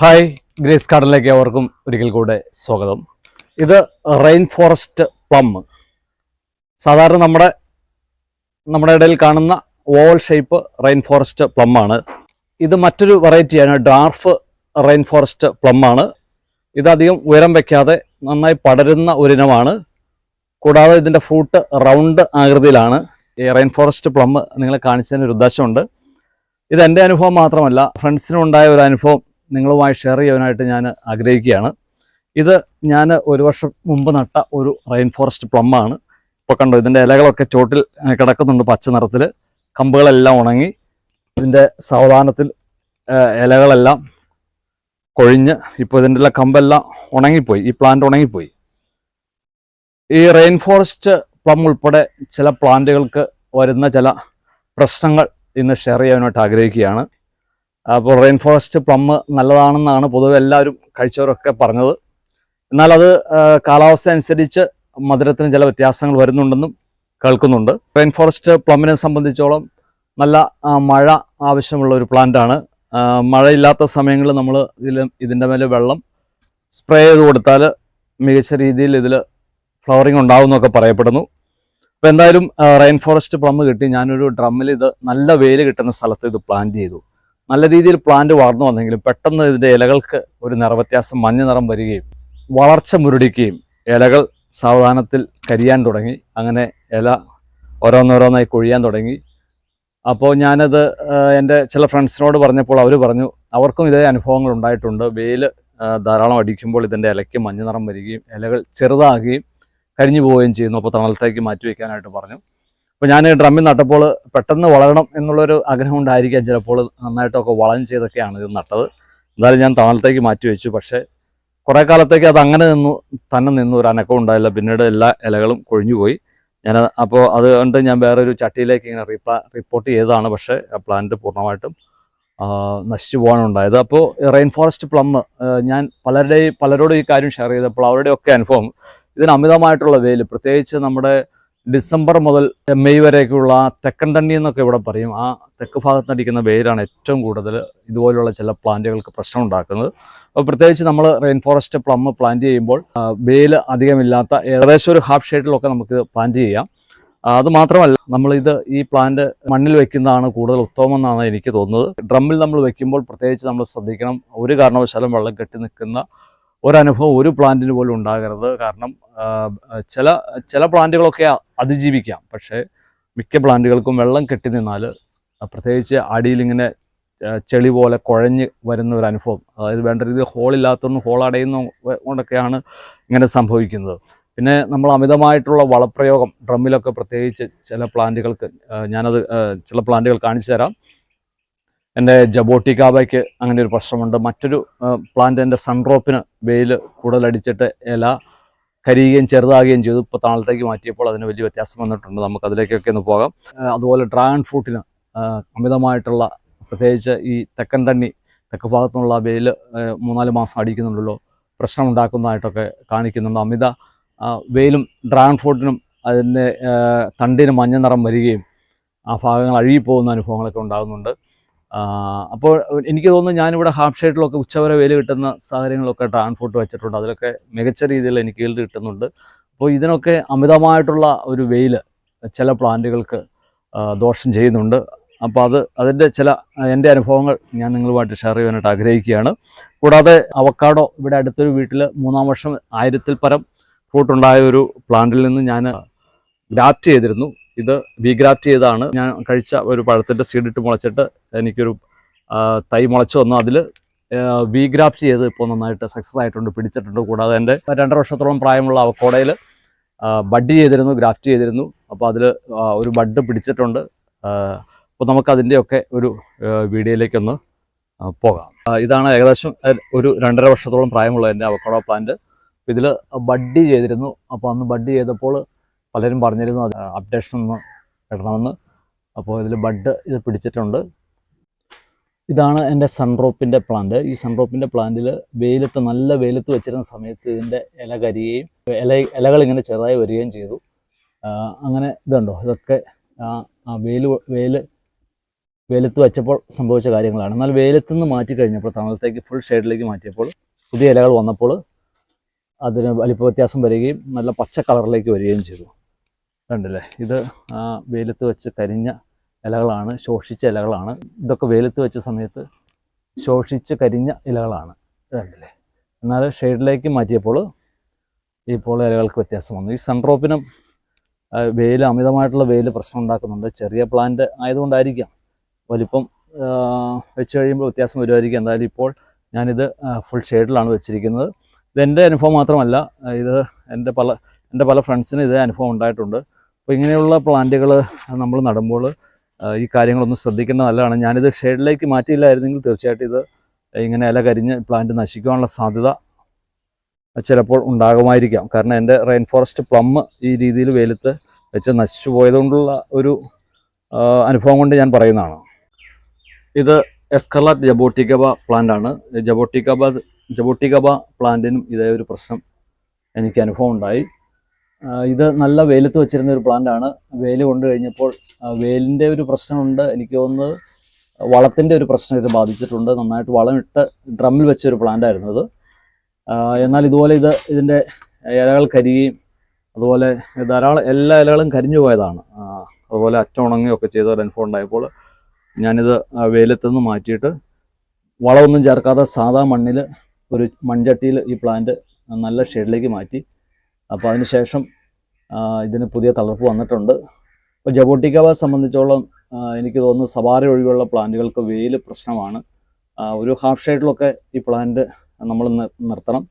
Hi grace കാർഡിലേക്ക് അവർക്കും ഒരിക്കൽ കൂടെ സ്വാഗതം. ഇത് റെയിൻ ഫോറസ്റ്റ് പ്ലം. സാധാരണ നമ്മുടെ നമ്മുടെ ഇടയിൽ കാണുന്ന oval shape rain forest plum ആണ്. ഇത് മറ്റൊരു വെറൈറ്റിയാണ് ഡാർഫ് റെയിൻ ഫോറസ്റ്റ് പ്ലം ആണ്. ഇതധികം ഉയരം വയ്ക്കാതെ നന്നായി പടരുന്ന ഒരിനമാണ്. കൂടാതെ ഇതിന്റെ ഫ്രൂട്ട് റൗണ്ട് ആകൃതിയിലാണ് ഈ റെയിൻ ഫോറസ്റ്റ് പ്ലം നിങ്ങളെ കാണിച്ചതിന് ഒരു ഉദ്ദേശമുണ്ട്. ഇത് എന്റെ അനുഭവം മാത്രമല്ല ഫ്രണ്ട്സിനും ഉണ്ടായ ഒരു അനുഭവം നിങ്ങളുമായി ഷെയർ ചെയ്യാനായിട്ട് ഞാൻ ആഗ്രഹിക്കുകയാണ്. ഇത് ഞാൻ ഒരു വർഷം മുമ്പ് നട്ട ഒരു റെയിൻ ഫോറസ്റ്റ് പ്ലമ്മാണ് ഇപ്പോൾ കണ്ടോ ഇതിന്റെ ഇലകളൊക്കെ ചോട്ടിൽ കിടക്കുന്നുണ്ട് പച്ച നിറത്തിൽ. കമ്പുകളെല്ലാം ഉണങ്ങി ഇതിന്റെ സാവധാനത്തിൽ ഇലകളെല്ലാം കൊഴിഞ്ഞ് ഇപ്പോൾ ഇതിന്റെ എല്ലാം കമ്പെല്ലാം ഉണങ്ങിപ്പോയി ഈ പ്ലാന്റ് ഉണങ്ങിപ്പോയി. ഈ റെയിൻ ഫോറസ്റ്റ് പ്ലം ഉൾപ്പെടെ ചില പ്ലാന്റുകൾക്ക് വരുന്ന ചില പ്രശ്നങ്ങൾ ഇന്ന് ഷെയർ ചെയ്യാനായിട്ട് ആഗ്രഹിക്കുകയാണ്. അപ്പോൾ റെയിൻ ഫോറസ്റ്റ് പ്ലം നല്ലതാണെന്നാണ് പൊതുവെ എല്ലാവരും കഴിച്ചവരൊക്കെ പറഞ്ഞത്. എന്നാൽ അത് കാലാവസ്ഥ അനുസരിച്ച് മധുരത്തിന് ചില വ്യത്യാസങ്ങൾ വരുന്നുണ്ടെന്നും കേൾക്കുന്നുണ്ട്. റെയിൻ ഫോറസ്റ്റ് പ്ലമ്മിനെ സംബന്ധിച്ചോളം നല്ല മഴ ആവശ്യമുള്ള ഒരു പ്ലാന്റ് ആണ്. മഴയില്ലാത്ത സമയങ്ങളിൽ നമ്മൾ ഇതിൽ ഇതിന്റെ മേലെ വെള്ളം സ്പ്രേ ചെയ്ത് കൊടുത്താൽ മികച്ച രീതിയിൽ ഇതിൽ ഫ്ലവറിങ് ഉണ്ടാവുമെന്നൊക്കെ പറയപ്പെടുന്നു. അപ്പോൾ എന്തായാലും റെയിൻ ഫോറസ്റ്റ് പ്ലം കിട്ടി. ഞാനൊരു ഡ്രമ്മിൽ ഇത് നല്ല വെയിൽ കിട്ടുന്ന സ്ഥലത്ത് ഇത് പ്ലാന്റ് ചെയ്തു. നല്ല രീതിയിൽ പ്ലാന്റ് വളർന്നു വന്നെങ്കിലും പെട്ടെന്ന് ഇതിന്റെ ഇലകൾക്ക് ഒരു നിറവ്യത്യാസം മഞ്ഞ നിറം വരികയും വളർച്ച മുരടിക്കുകയും ഇലകൾ സാവധാനത്തിൽ കരിയാൻ തുടങ്ങി. അങ്ങനെ ഇല ഓരോന്നോരോന്നായി കൊഴിയാൻ തുടങ്ങി. അപ്പോൾ ഞാനത് എന്റെ ചില ഫ്രണ്ട്സിനോട് പറഞ്ഞപ്പോൾ അവർ പറഞ്ഞു അവർക്കും ഇതേ അനുഭവങ്ങൾ ഉണ്ടായിട്ടുണ്ട്. വെയിൽ ധാരാളം അടിക്കുമ്പോൾ ഇതിന്റെ ഇലയ്ക്ക് മഞ്ഞ നിറം വരികയും ഇലകൾ ചെറുതാകുകയും കരിഞ്ഞു പോവുകയും ചെയ്യുന്നു. അപ്പോൾ തണലത്തേക്ക് മാറ്റി വയ്ക്കാനായിട്ട് പറഞ്ഞു. അപ്പോൾ ഞാൻ ഡ്രമ്മിൽ നട്ടപ്പോൾ പെട്ടെന്ന് വളരണം എന്നുള്ളൊരു ആഗ്രഹം ഉണ്ടായിരിക്കാം ചിലപ്പോൾ. നന്നായിട്ടൊക്കെ വളം ചെയ്തൊക്കെയാണ് ഇത് നട്ടത്. എന്തായാലും ഞാൻ തണലത്തേക്ക് മാറ്റി വെച്ചു. പക്ഷേ കുറേ കാലത്തേക്ക് അത് അങ്ങനെ നിന്നു തന്നെ നിന്നു. ഒരു അനക്കം ഉണ്ടായില്ല. പിന്നീട് എല്ലാ ഇലകളും കൊഴിഞ്ഞുപോയി ഞാൻ അപ്പോൾ അതുകൊണ്ട് ഞാൻ വേറൊരു ചട്ടിയിലേക്ക് ഇങ്ങനെ റീപ്ലാ റിപ്പോർട്ട് ചെയ്തതാണ്. പക്ഷേ പ്ലാന്റ് പൂർണമായിട്ടും നശിച്ചു പോകാനുണ്ടായത്. അപ്പോൾ റെയിൻ ഫോറസ്റ്റ് പ്ലം ഞാൻ പലരുടെയും പലരോടും ഈ കാര്യം ഷെയർ ചെയ്തപ്പോൾ അവരുടെയൊക്കെ അനുഭവം ഇതിന് അമിതമായിട്ടുള്ള വെയിൽ പ്രത്യേകിച്ച് നമ്മുടെ ഡിസംബർ മുതൽ മെയ് വരെയൊക്കെയുള്ള തെക്കൻ തണ്ണി എന്നൊക്കെ ഇവിടെ പറയും. ആ തെക്ക് ഭാഗത്ത് നടിക്കുന്ന വെയിലാണ് ഏറ്റവും കൂടുതൽ ഇതുപോലുള്ള ചില പ്ലാന്റുകൾക്ക് പ്രശ്നം ഉണ്ടാക്കുന്നത്. അപ്പോൾ പ്രത്യേകിച്ച് നമ്മൾ റെയിൻ ഫോറസ്റ്റ് പ്ലം പ്ലാന്റ് ചെയ്യുമ്പോൾ വെയിൽ അധികമില്ലാത്ത ഏകദേശം ഒരു ഹാഫ് ഷെയ്ഡിലൊക്കെ നമുക്ക് പ്ലാന്റ് ചെയ്യാം. അത് മാത്രമല്ല നമ്മളിത് ഈ പ്ലാന്റ് മണ്ണിൽ വെക്കുന്നതാണ് കൂടുതൽ ഉത്തമമെന്നാണ് എനിക്ക് തോന്നുന്നത്. ഡ്രമ്മിൽ നമ്മൾ വെക്കുമ്പോൾ പ്രത്യേകിച്ച് നമ്മൾ ശ്രദ്ധിക്കണം. ഒരു കാരണവശാലും വെള്ളം കെട്ടി നിൽക്കുന്ന ഒരനുഭവം ഒരു പ്ലാന്റിന് പോലും ഉണ്ടാകരുത്. കാരണം ചില ചില പ്ലാന്റുകളൊക്കെ അതിജീവിക്കാം. പക്ഷേ മിക്ക പ്ലാന്റുകൾക്കും വെള്ളം കെട്ടി നിന്നാൽ പ്രത്യേകിച്ച് അടിയിൽ ഇങ്ങനെ ചെളി പോലെ കുഴഞ്ഞ് വരുന്ന ഒരു അനുഭവം അതായത് വേണ്ട രീതിയിൽ ഹോളില്ലാത്തതും ഹോൾ അടയുന്ന കൊണ്ടൊക്കെയാണ് ഇങ്ങനെ സംഭവിക്കുന്നത്. പിന്നെ നമ്മൾ അമിതമായിട്ടുള്ള വളപ്രയോഗം ഡ്രമ്മിലൊക്കെ പ്രത്യേകിച്ച് ചില പ്ലാന്റുകൾക്ക് ഞാനത് ചില പ്ലാന്റുകൾ കാണിച്ചു തരാം. എന്റെ ജബോട്ടിക്കാബയ്ക്ക് അങ്ങനെ ഒരു പ്രശ്നമുണ്ട്. മറ്റൊരു പ്ലാന്റ് എന്റെ സൺഡ്രോപ്പിന് വെയിൽ കൂടുതലടിച്ചിട്ട് ഇല കരിയുകയും ചെറുതാകുകയും ചെയ്തു. ഇപ്പോൾ താളത്തേക്ക് മാറ്റിയപ്പോൾ അതിന് വലിയ വ്യത്യാസം വന്നിട്ടുണ്ട്. നമുക്ക് അതിലേക്കൊക്കെ ഒന്ന് പോകാം. അതുപോലെ ഡ്രാഗൺ ഫ്രൂട്ടിന് അമിതമായിട്ടുള്ള പ്രത്യേകിച്ച് ഈ തെക്കൻ തണ്ണി തെക്ക് ഭാഗത്തുനിന്നുള്ള വെയിൽ മൂന്നാൽ മാസം അടിക്കുന്നുണ്ടല്ലോ. പ്രശ്നം ഉണ്ടാക്കുന്നതായിട്ടൊക്കെ കാണിക്കുന്നുണ്ട്. അമിത വെയിലും ഡ്രാഗൺ ഫ്രൂട്ടിനും അതിന്റെ തണ്ടിന് മഞ്ഞ നിറം വരികയും ആ ഭാഗങ്ങൾ അഴുകിപ്പോകുന്ന അനുഭവങ്ങളൊക്കെ ഉണ്ടാകുന്നുണ്ട്. അപ്പോൾ എനിക്ക് തോന്നുന്നു ഞാനിവിടെ ഹാഫ് ഷെയ്ഡിലൊക്കെ ഉച്ചവരെ വെയിൽ കിട്ടുന്ന സാഹചര്യങ്ങളൊക്കെ ട്രാൻസ്പോർട്ട് വെച്ചിട്ടുണ്ട്. അതിലൊക്കെ മികച്ച രീതിയിൽ എനിക്ക് ഈൽഡ് കിട്ടുന്നുണ്ട്. അപ്പോൾ ഇതിനൊക്കെ അമിതമായിട്ടുള്ള ഒരു വെയിൽ ചില പ്ലാന്റുകൾക്ക് ദോഷം ചെയ്യുന്നുണ്ട്. അപ്പോൾ അത് അതിന്റെ ചില എന്റെ അനുഭവങ്ങൾ ഞാൻ നിങ്ങളുമായിട്ട് ഷെയർ ചെയ്യാനായിട്ട് ആഗ്രഹിക്കുകയാണ്. കൂടാതെ അവക്കാടോ ഇവിടെ അടുത്തൊരു വീട്ടിൽ മൂന്നാം വർഷം ആയിരത്തിൽ പരം ഫ്രൂട്ടുണ്ടായ ഒരു പ്ലാന്റിൽ നിന്ന് ഞാൻ ഗ്രാഫ്റ്റ് ചെയ്തിരുന്നു. ഇത് ബീഗ്രാഫ്റ്റ് ചെയ്താണ് ഞാൻ കഴിച്ച ഒരു പഴത്തിന്റെ സീഡിട്ട് മുളച്ചിട്ട് എനിക്കൊരു തൈ മുളച്ചു വന്നു അതിൽ ബീഗ്രാഫ്റ്റ് ചെയ്ത് ഇപ്പോൾ നന്നായിട്ട് സക്സസ് ആയിട്ടുണ്ട് പിടിച്ചിട്ടുണ്ട്. കൂടാതെ എന്റെ രണ്ടര വർഷത്തോളം പ്രായമുള്ള അവക്കോടയിൽ ബഡ് ചെയ്തിരുന്നു ഗ്രാഫ്റ്റ് ചെയ്തിരുന്നു. അപ്പോൾ അതിൽ ഒരു ബഡ് പിടിച്ചിട്ടുണ്ട്. അപ്പോൾ നമുക്കതിന്റെയൊക്കെ ഒരു വീഡിയോയിലേക്കൊന്ന് പോകാം. ഇതാണ് ഏകദേശം ഒരു രണ്ടര വർഷത്തോളം പ്രായമുള്ള എന്റെ അവക്കോട പ്ലാന്റ് ഇതിൽ ബഡ് ചെയ്തിരുന്നു. അപ്പോൾ അന്ന് ബഡ് ചെയ്തപ്പോൾ പലരും പറഞ്ഞിരുന്നു അത് അപ്ഡേഷൻ ഒന്ന് ഇടണമെന്ന്. അപ്പോൾ ഇതിൽ ബഡ് ഇത് പിടിച്ചിട്ടുണ്ട്. ഇതാണ് എന്റെ സൺറോപ്പിന്റെ പ്ലാന്റ് ഈ സൺറോപ്പിന്റെ പ്ലാന്റിൽ വെയിലത്ത് നല്ല വെയിലത്ത് വെച്ചിരുന്ന സമയത്ത് ഇതിന്റെ ഇല കരിയുകയും ഇല ഇലകളിങ്ങനെ ചെറുതായി വരികയും ചെയ്തു. അങ്ങനെ ഇതുണ്ടോ? ഇതൊക്കെ വെയിൽ വെയിൽ വെയിലത്ത് വെച്ചപ്പോൾ സംഭവിച്ച കാര്യങ്ങളാണ്. എന്നാൽ വെയിലത്ത് നിന്ന് മാറ്റി കഴിഞ്ഞപ്പോൾ തണലത്തേക്ക് ഫുൾ ഷെയ്ഡിലേക്ക് മാറ്റിയപ്പോൾ പുതിയ ഇലകൾ വന്നപ്പോൾ അതിന് വലിപ്പ വ്യത്യാസം വരികയും നല്ല പച്ച കളറിലേക്ക് വരികയും ചെയ്തു. കണ്ടില്ലേ? ഇത് ആ വെയിലത്ത് വെച്ച് കരിഞ്ഞ ഇലകളാണ് ശോഷിച്ച ഇലകളാണ്. ഇതൊക്കെ വെയിലത്ത് വെച്ച സമയത്ത് ശോഷിച്ച് കരിഞ്ഞ ഇലകളാണ്. കണ്ടില്ലേ? എന്നാൽ ഷെയ്ഡിലേക്ക് മാറ്റിയപ്പോൾ ഇപ്പോൾ ഇലകൾക്ക് വ്യത്യാസം വന്നു. ഈ സൺഡ്രോപ്പിനും വെയിൽ അമിതമായിട്ടുള്ള വെയിൽ പ്രശ്നം ഉണ്ടാക്കുന്നുണ്ട്. ചെറിയ പ്ലാന്റ് ആയതുകൊണ്ടായിരിക്കാം. വലിപ്പം വെച്ച് കഴിയുമ്പോൾ വ്യത്യാസം വരുമായിരിക്കും. എന്തായാലും ഇപ്പോൾ ഞാനിത് ഫുൾ ഷെയ്ഡിലാണ് വെച്ചിരിക്കുന്നത്. ഇത് എന്റെ അനുഭവം മാത്രമല്ല ഇത് എന്റെ പല എന്റെ പല ഫ്രണ്ട്സിനും ഇതേ അനുഭവം ഉണ്ടായിട്ടുണ്ട്. അപ്പോൾ ഇങ്ങനെയുള്ള പ്ലാന്റുകൾ നമ്മൾ നടുമ്പോൾ ഈ കാര്യങ്ങളൊന്നും ശ്രദ്ധിക്കേണ്ടത് നല്ലതാണ്. ഞാനിത് ഷെയ്ഡിലേക്ക് മാറ്റിയില്ലായിരുന്നെങ്കിൽ തീർച്ചയായിട്ടും ഇത് ഇങ്ങനെ ഇല കരിഞ്ഞ് പ്ലാന്റ് നശിക്കുവാനുള്ള സാധ്യത ചിലപ്പോൾ ഉണ്ടാകുമായിരിക്കാം. കാരണം എന്റെ റെയിൻ ഫോറസ്റ്റ് പ്ലം ഈ രീതിയിൽ വെയിലത്ത് വെച്ച് നശിച്ചു പോയതുകൊണ്ടുള്ള ഒരു അനുഭവം കൊണ്ട് ഞാൻ പറയുന്നതാണ്. ഇത് എസ്കർലാറ്റ് ജബോട്ടിക്കബ പ്ലാന്റാണ്. ജബോട്ടിക്കബ ജബോട്ടിക്കബ പ്ലാന്റിനും ഇതേ ഒരു പ്രശ്നം എനിക്ക് അനുഭവം ഉണ്ടായി. ഇത് നല്ല വെയിലത്ത് വെച്ചിരുന്ന ഒരു പ്ലാന്റ് ആണ്. വെയിൽ കൊണ്ട് കഴിഞ്ഞപ്പോൾ വെയിലിന്റെ ഒരു പ്രശ്നമുണ്ട്. എനിക്ക് തോന്നുന്നത് വളത്തിന്റെ ഒരു പ്രശ്നം ഇത് ബാധിച്ചിട്ടുണ്ട്. നന്നായിട്ട് വളമിട്ട് ഡ്രമ്മിൽ വെച്ച ഒരു പ്ലാന്റ് ആയിരുന്നു ഇത് എന്നാൽ ഇതുപോലെ ഇത് ഇതിന്റെ ഇലകൾ കരിയുകയും അതുപോലെ ധാരാളം എല്ലാ ഇലകളും കരിഞ്ഞു പോയതാണ്. അതുപോലെ അറ്റുണങ്ങുകയൊക്കെ ചെയ്ത ഒരു അനുഭവം ഉണ്ടായപ്പോൾ ഞാനിത് വെയിലത്ത് നിന്ന് മാറ്റിയിട്ട് വളമൊന്നും ചേർക്കാതെ സാധാ മണ്ണിൽ ഒരു മൺചട്ടിയിൽ ഈ പ്ലാന്റ് നല്ല ഷെഡിലേക്ക് മാറ്റി അപ്പോൾ അതിനുശേഷം ഇതിന് പുതിയ തളർപ്പ് വന്നിട്ടുണ്ട്. ഇപ്പോൾ ജബോട്ടിക്കവ സംബന്ധിച്ചോളം എനിക്ക് തോന്നുന്നു സവാര ഒഴിവുള്ള പ്ലാന്റുകൾക്ക് വെയിൽ പ്രശ്നമാണ്. ഒരു ഹാഫ് ഷെയ്ഡിലൊക്കെ ഈ പ്ലാന്റ് നമ്മൾ നിർത്തണം.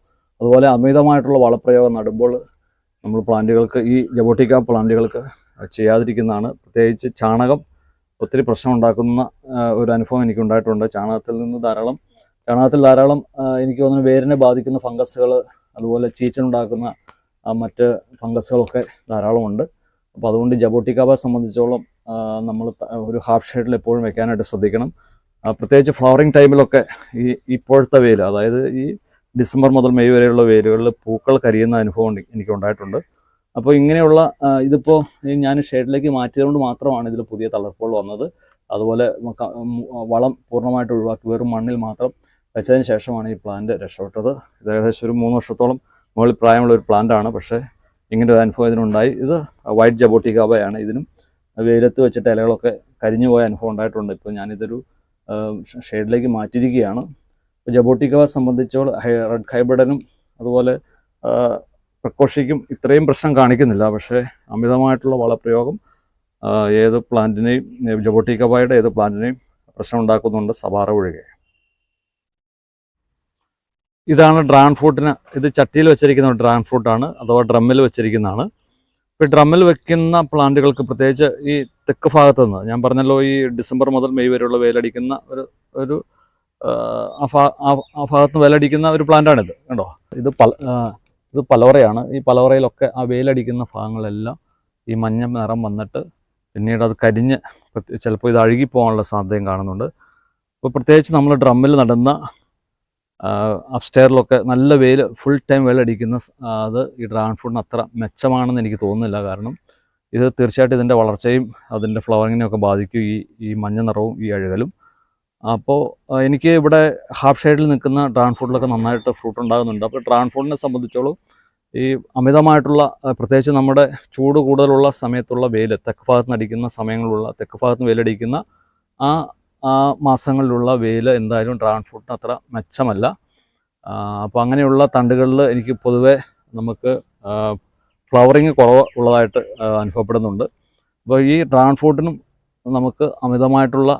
അതുപോലെ അമിതമായിട്ടുള്ള വളപ്രയോഗം നടുമ്പോൾ നമ്മൾ പ്ലാന്റുകൾക്ക് ഈ ജബോട്ടിക്ക പ്ലാന്റുകൾക്ക് ചെയ്യാതിരിക്കുന്നതാണ്. പ്രത്യേകിച്ച് ചാണകം ഒത്തിരി പ്രശ്നം ഉണ്ടാക്കുന്ന ഒരു അനുഭവം എനിക്ക് ഉണ്ടായിട്ടുണ്ട് ചാണകത്തിൽ നിന്ന് ധാരാളം ചാണകത്തിൽ ധാരാളം എനിക്ക് തോന്നുന്നു വേരിനെ ബാധിക്കുന്ന ഫംഗസുകൾ അതുപോലെ ചീച്ചനുണ്ടാക്കുന്ന മറ്റ് ഫംഗസുകളൊക്കെ ധാരാളമുണ്ട്. അപ്പോൾ അതുകൊണ്ട് ജബോട്ടിക്കാബ സംബന്ധിച്ചോളം നമ്മൾ ഒരു ഹാഫ് ഷെയ്ഡിൽ എപ്പോഴും വെക്കാനായിട്ട് ശ്രദ്ധിക്കണം. പ്രത്യേകിച്ച് ഫ്ലവറിങ് ടൈമിലൊക്കെ ഈ ഇപ്പോഴത്തെ വെയിൽ അതായത് ഈ ഡിസംബർ മുതൽ മെയ് വരെയുള്ള വെയിലുകളിൽ പൂക്കൾ കരിയുന്ന അനുഭവം എനിക്ക് ഉണ്ടായിട്ടുണ്ട് അപ്പോൾ ഇങ്ങനെയുള്ള ഇതിപ്പോൾ ഞാൻ ഷെയ്ഡിലേക്ക് മാറ്റിയതുകൊണ്ട് മാത്രമാണ് ഇതിൽ പുതിയ തളർപ്പുകൾ വന്നത്. അതുപോലെ വളം പൂർണമായിട്ട് ഒഴിവാക്കി വെറും മണ്ണിൽ മാത്രം വെച്ചതിന് ശേഷമാണ് ഈ പ്ലാന്റ് രക്ഷപ്പെട്ടത്. ഇത് ഏകദേശം ഒരു മൂന്ന് വർഷത്തോളം മുകളിൽ പ്രായമുള്ള ഒരു പ്ലാന്റ് ആണ്. പക്ഷേ ഇങ്ങനെ ഒരു അനുഭവം ഇതിനുണ്ടായി. ഇത് വൈറ്റ് ജബോട്ടിക്കാബയാണ് ഇതിനും. വെയിലത്ത് വെച്ചിട്ട് ഇലകളൊക്കെ കരിഞ്ഞു പോയ അനുഭവം ഉണ്ടായിട്ടുണ്ട്. ഇപ്പോൾ ഞാനിതൊരു ഷെയ്ഡിലേക്ക് മാറ്റിയിരിക്കുകയാണ്. ജബോട്ടിക്കവ ഹൈ- റെഡ് ഹൈബ്രിഡനും അതുപോലെ പ്രക്കോഷിക്കും ഇത്രയും പ്രശ്നം കാണിക്കുന്നില്ല. പക്ഷേ അമിതമായിട്ടുള്ള വളപ്രയോഗം ഏത് പ്ലാന്റിനെയും ജബോട്ടിക്കവയുടെ ഏത് പ്ലാന്റിനെയും പ്രശ്നം ഉണ്ടാക്കുന്നുണ്ട് സവാറ ഒഴികെ. ഇതാണ് ഡ്രാഗൺ ഫ്രൂട്ടിന് ഇത് ചട്ടിയിൽ വെച്ചിരിക്കുന്ന ഡ്രാൻ ഫ്രൂട്ടാണ് അഥവാ ഡ്രമ്മിൽ വെച്ചിരിക്കുന്നതാണ്. ഇപ്പോൾ ഡ്രമ്മിൽ വെക്കുന്ന പ്ലാന്റുകൾക്ക് പ്രത്യേകിച്ച് ഈ തെക്ക് ഭാഗത്ത് നിന്ന് ഞാൻ പറഞ്ഞല്ലോ ഈ ഡിസംബർ മുതൽ മെയ് വരെയുള്ള വേലടിക്കുന്ന ഒരു ഒരു ആ, ഭാഗത്ത് നിന്ന് വെയിലടിക്കുന്ന ഒരു പ്ലാന്റാണിത് കണ്ടോ? ഇത് പല ഇത് പലവറയാണ്. ഈ പലവറയിലൊക്കെ ആ വെയിലടിക്കുന്ന ഭാഗങ്ങളെല്ലാം ഈ മഞ്ഞ നിറം വന്നിട്ട് പിന്നീട് അത് കരിഞ്ഞ് ചിലപ്പോൾ ഇത് അഴുകി പോകാനുള്ള സാധ്യതയും കാണുന്നുണ്ട്. അപ്പോൾ പ്രത്യേകിച്ച് നമ്മൾ ഡ്രമ്മിൽ നടുന്ന അപ്സ്റ്റെയറിലൊക്കെ നല്ല വെയിൽ ഫുൾ ടൈം വെയിലടിക്കുന്ന അത് ഈ ഡ്രാഗൺ ഫ്രൂട്ടിന് അത്ര മെച്ചമാണെന്ന് എനിക്ക് തോന്നുന്നില്ല. കാരണം ഇത് തീർച്ചയായിട്ടും ഇതിന്റെ വളർച്ചയും അതിന്റെ ഫ്ലവറിങ്ങിനെയൊക്കെ ബാധിക്കും ഈ ഈ മഞ്ഞ നിറവും ഈ അഴുകലും. അപ്പോൾ എനിക്ക് ഇവിടെ ഹാഫ് ഷെയ്ഡിൽ നിൽക്കുന്ന ഡ്രാഗൺ ഫ്രൂട്ടിലൊക്കെ നന്നായിട്ട് ഫ്രൂട്ട് ഉണ്ടാകുന്നുണ്ട്. അപ്പോൾ ഡ്രാഗൺ ഫ്രൂട്ടിനെ സംബന്ധിച്ചോളം ഈ അമിതമായിട്ടുള്ള പ്രത്യേകിച്ച് നമ്മുടെ ചൂട് കൂടുതലുള്ള സമയത്തുള്ള വെയിൽ തെക്ക് ഭാഗത്ത് നിന്ന് അടിക്കുന്ന സമയങ്ങളുള്ള തെക്ക് ഭാഗത്ത് നിന്ന് വെയിലടിക്കുന്ന ആ മാസങ്ങളിലുള്ള വെയിൽ എന്തായാലും ഡ്രാഗൺ ഫ്രൂട്ടിന് അത്ര മെച്ചമല്ല. അപ്പോൾ അങ്ങനെയുള്ള തണ്ടുകളിൽ എനിക്ക് പൊതുവെ നമുക്ക് ഫ്ലവറിങ് കുറവ് ഉള്ളതായിട്ട് അനുഭവപ്പെടുന്നുണ്ട്. അപ്പോൾ ഈ ഡ്രാഗൺ ഫ്രൂട്ടിനും നമുക്ക് അമിതമായിട്ടുള്ള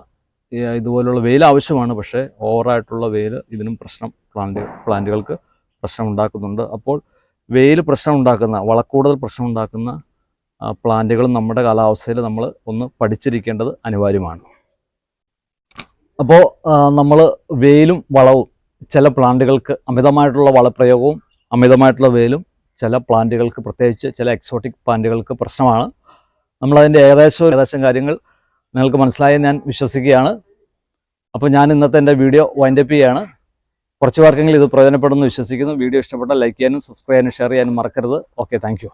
ഇതുപോലുള്ള വെയിൽ ആവശ്യമാണ്. പക്ഷേ ഓവറായിട്ടുള്ള വെയിൽ ഇതിനും പ്രശ്നം പ്ലാന്റ് പ്ലാന്റുകൾക്ക് പ്രശ്നം ഉണ്ടാക്കുന്നുണ്ട് അപ്പോൾ വെയിൽ പ്രശ്നം ഉണ്ടാക്കുന്ന വളക്കൂടുതൽ പ്രശ്നം ഉണ്ടാക്കുന്ന പ്ലാന്റുകൾ നമ്മുടെ കാലാവസ്ഥയിൽ നമ്മൾ ഒന്ന് പഠിച്ചിരിക്കേണ്ടത് അനിവാര്യമാണ്. അപ്പോൾ നമ്മൾ വെയിലും വളവും ചില പ്ലാന്റുകൾക്ക് അമിതമായിട്ടുള്ള വളപ്രയോഗവും അമിതമായിട്ടുള്ള വെയിലും ചില പ്ലാന്റുകൾക്ക് പ്രത്യേകിച്ച് ചില എക്സോട്ടിക് പ്ലാന്റുകൾക്ക് പ്രശ്നമാണ്. നമ്മളതിന്റെ ഏകദേശം ഏകദേശം കാര്യങ്ങൾ നിങ്ങൾക്ക് മനസ്സിലായി ഞാൻ വിശ്വസിക്കുകയാണ്. അപ്പോൾ ഞാൻ ഇന്നത്തെ എന്റെ വീഡിയോ വൈൻഡപ്പ് ചെയ്യുകയാണ് കുറച്ച് പേർക്കെങ്കിലും ഇത് പ്രയോജനപ്പെടുമെന്ന് വിശ്വസിക്കുന്നു. വീഡിയോ ഇഷ്ടപ്പെട്ടാൽ ലൈക്ക് ചെയ്യാനും സബ്സ്ക്രൈബ് ചെയ്യാനും ഷെയർ ചെയ്യാനും മറക്കരുത്. Okay thank